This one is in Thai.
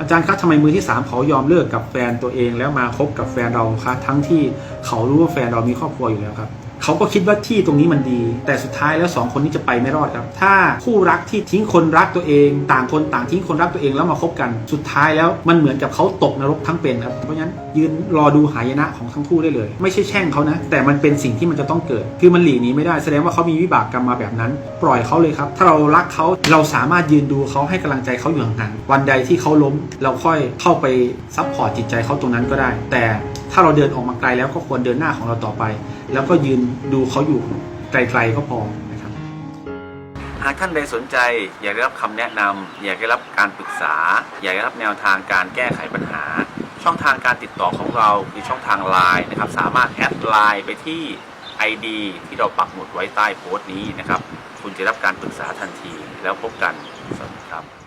อาจารย์ครับทำไมมือที่สามเขายอมเลิกกับแฟนตัวเองแล้วมาคบกับแฟนเราคะทั้งที่เขารู้ว่าแฟนเรามีครอบครัวอยู่แล้วครับ เขาก็คิดว่าที่ตรงนี้มันดี แต่สุดท้ายแล้วสองคนนี้จะไปไม่รอดครับ ถ้าคู่รักที่ทิ้งคนรักตัวเอง ต่างคนต่างทิ้งคนรักตัวเองแล้วมาคบกัน สุดท้ายแล้วมันเหมือนกับเขาตกนรกทั้งเป็นครับ เพราะฉะนั้นยืนรอดูหายนะของทั้งคู่ได้เลย ไม่ใช่แช่งเขานะ แต่มันเป็นสิ่งที่มันจะต้องเกิด คือมันหลีกหนีไม่ได้ แสดงว่าเขามีวิบากกรรมมาแบบนั้น ปล่อยเขาเลยครับ ถ้าเรารักเขาเราสามารถยืนดูเขาให้กำลังใจเขาอยู่ห่างๆวันใดที่เขาล้ม เราค่อยเข้าไปซัพพอร์ตจิตใจเขาตรงนั้นก็ได้ แต่ ถ้าเราเดินออกมาไกลแล้วก็ควรเดินหน้าของเราต่อไป แล้วก็ยืนดูเขาอยู่ไกลๆก็พอนะครับ หากท่านใดสนใจ อยากได้รับคำแนะนำอยากได้รับการปรึกษา อยากได้รับแนวทางการแก้ไขปัญหา ช่องทางการติดต่อของเราคือช่องทางไลน์นะครับ สามารถแอดไลน์ไปที่ ID ที่เราปักหมุดไว้ใต้โพสต์นี้นะครับ คุณจะรับการปรึกษาทันทีแล้วพบกันสวัสดีครับ